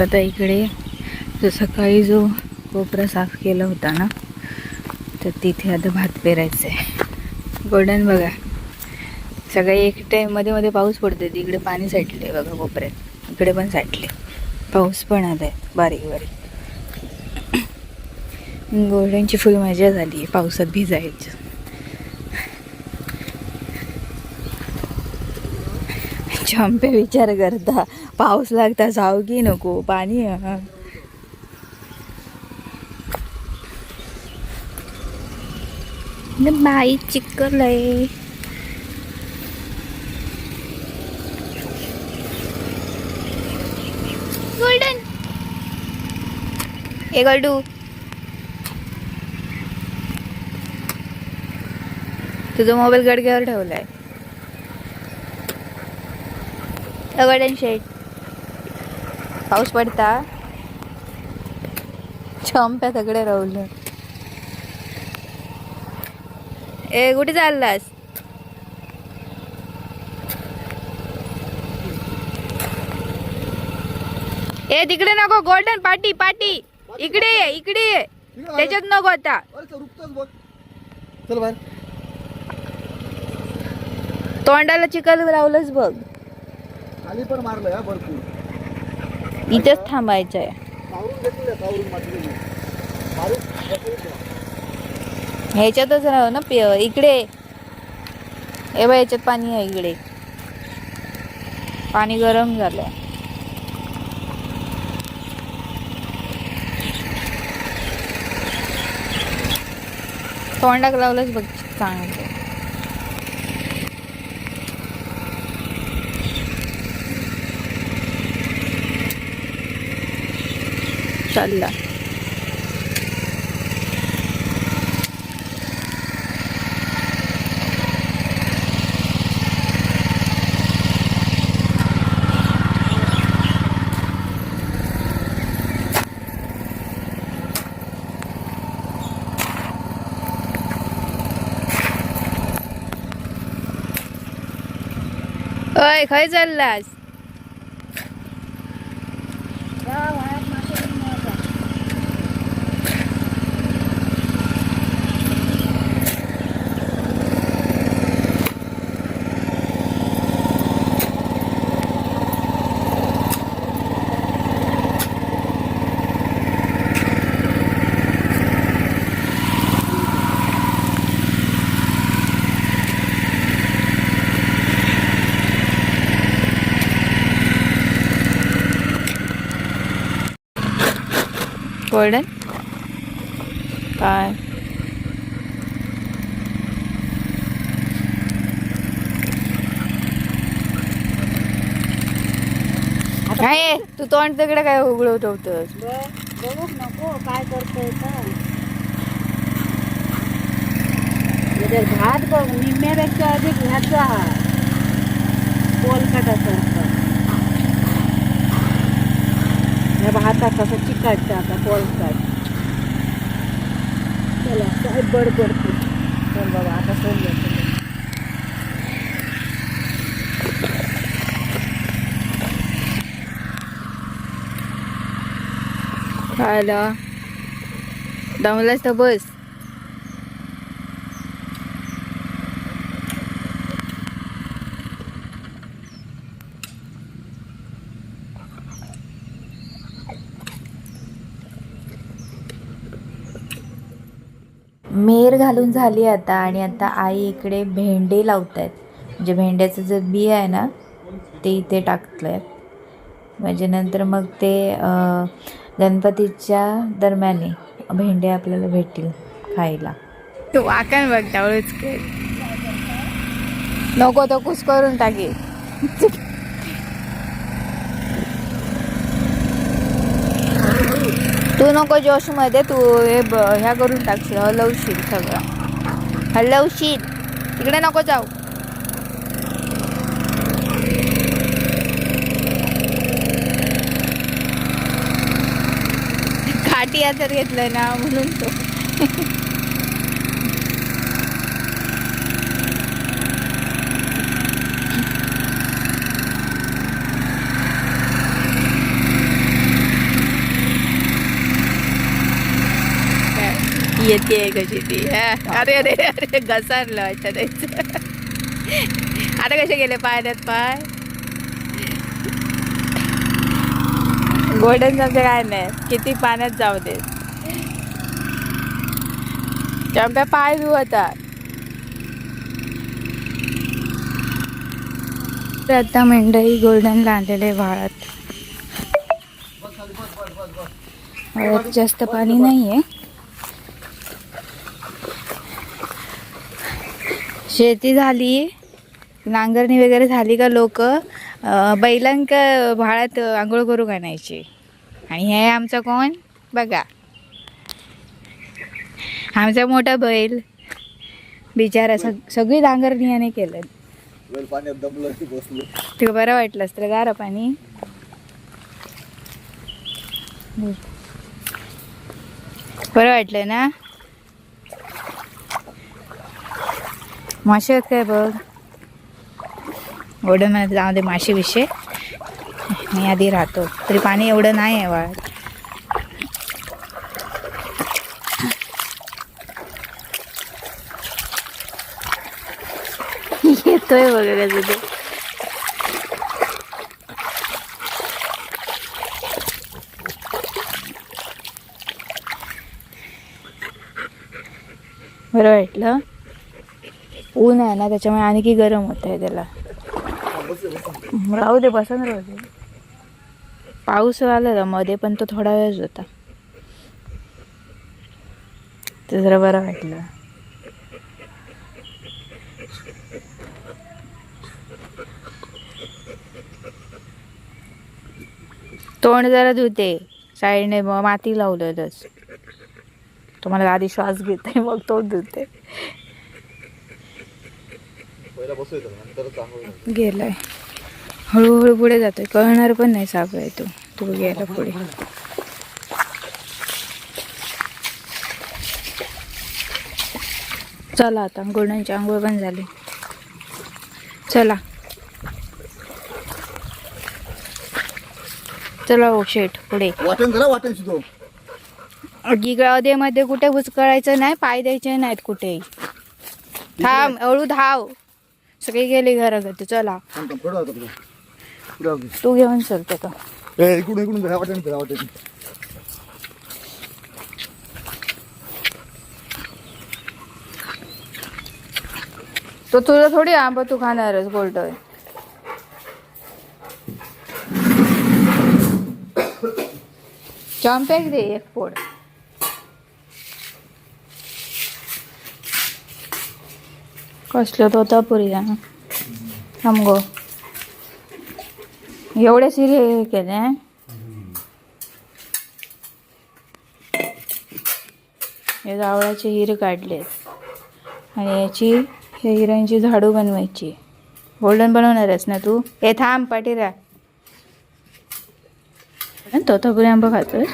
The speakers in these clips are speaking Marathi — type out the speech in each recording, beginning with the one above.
आता इकडे जो सकाळी जो कोपरा साफ केला होता ना तर तिथे आता भात पेरायचं आहे गोल्डन बघा. सगळे एक टाईममध्ये मध्ये पाऊस पडतो तिकडे पाणी साठले बघा कोपऱ्यात. इकडे पण साठले पाऊस पण आलाय बारीक बारीक. गोल्डनची फुल मजा झाली पावसात भिजायची. चंपे विचार करता. पाऊस लागता जाऊ की नको पाणी हा. बाई चिकलय गोल्डन ए गोल्डू तुझा मोबाईल गडग्यावर ठेवलाय. गोल्डन शेड पाऊस पडता. चंप्या सगळे राहुलं. ए कुठे चाललास? ए तिकडे नको गोल्डन पाटी पाटी इकडे ये इकडे ये. त्याच्यात नको आता. तोंडाला चिकल लावलंच बघ. खाली पण मारलंय हा भरपूर. इथेच थांबायचं आहे ह्याच्यातच राह ना पिय इकडे. ए बा याच्यात पाणी आहे इकडे. पाणी गरम झालंय. तोंडाक लावलंच बघ चांगलं. चालला. अय खय चाललास? गोल्डन काय? नाही तू तोंड तिकडे काय उघडवत होतस बघू नको काय करतोय तर. म्हणजे बघ निम्म्यापेक्षा अधिक घ्यायचा कोलकाता कोलकाटासारखं आता हातात असं चिकाटतं आता कॉल कोलकाट चला काय बडबड चल बाबा आता सोडलं खायला. दमलास तर बस. मेर घालून झाली आता आणि आता आई इकडे भेंडे लावत आहेत म्हणजे भेंड्याचं जे बी आहे ना ते इथे टाकलं म्हणजे नंतर मग ते गणपतीच्या दरम्याने भेंडे आपल्याला भेटतील खायला. तू वाकण बघ त्यावेळेच नको तो कुस करून टाके तू नको जोशमध्ये तू हे ब- ह्या करून टाकशील. हलवशील सगळं. हलवशील तिकडे नको जाऊ. काठी हातात घेतलंय ना म्हणून तो. येते कशी ती? हा. अरे अरे अरे घसारलं वाटतं त्याचं. आता कसे गेले पाण्यात पाय? गोल्डन आमचं काय नाही. किती पाण्यात जाऊ दे. चंप्या पाय धुवतात तर आता मंडई गोल्डनला आणलेले वाळत. वाळत जास्त पाणी नाही आहे शेती झाली नांगरणी वगैरे झाली का लोक बैलांक भाळात आंघोळ करू आणायची आणि हे आमचा कोण? बघा. आमचा मोठा बैल. बिचारा सग सगळी नांगरणी याने केलं. वेळ पाण्यात दमलं की बसलो. ते बरं वाटलं असतं गार पाणी. बरं वाटलं ना? मासे आहेत काय बघ? एवढं म्हणत जाऊ दे मासे विषय मी आधी राहतो. तरी पाणी एवढं नाही आहे वाळत येतोय बघा कसं ते बरं वाटलं? ऊन आहे ना त्याच्यामुळे आणखी गरम होत आहे त्याला. राहू दे बसन राहू दे पाऊस आलेला मध्ये पण तो थोडा वेळच होता. ते जरा बरं वाटलं. तोंड जरा धुते. साईडने मग माती लावलेलंच. तुम्हाला आधी श्वास घेते मग तोंड धुते पहिला बसू येतं नंतर चांगलं गेलाय. हळूहळू पुढे जातोय. कळणार पण नाही साप आहे तो. तो गेला पुढे. चला आता गोल्डनची आंघोळ पण झाली. चला. चला ओ शेठ पुढे. वाटण करा वाटण शिजवमध्ये कुठे घुसकळायचं नाही पाय द्यायचे नाहीत कुठेही. थांब हळू धाव. सगळे गेले घराघरती चला. तू घेऊन चलते का ए इकडून तो तुझं थोडी आंबा तू खाणारच गोल्डन चॉम्पॅक दे एक पोड कसलं तो पुरी थांब गो एवढे सिरे हे केले हे? जावळाचे हिरे काढलेत. आणि याची ह्या हिऱ्यांची झाडू बनवायची. गोल्डन बनवणारच ना तू? हे थांब पाटीरा तोतापुरी आंबा खातोय.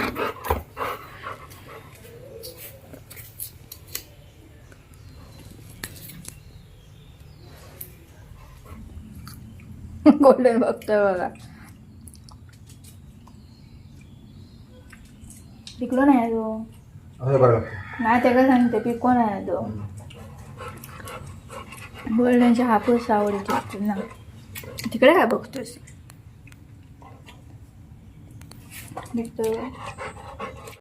गोल्डन बघतोय बघा. पिकलो नाही तो नाही त्याला सांगते पिको नाही तो गोल्डनचे हापूस आवडीचे असतील ना. तिकडे काय बघतोस दिसतोय.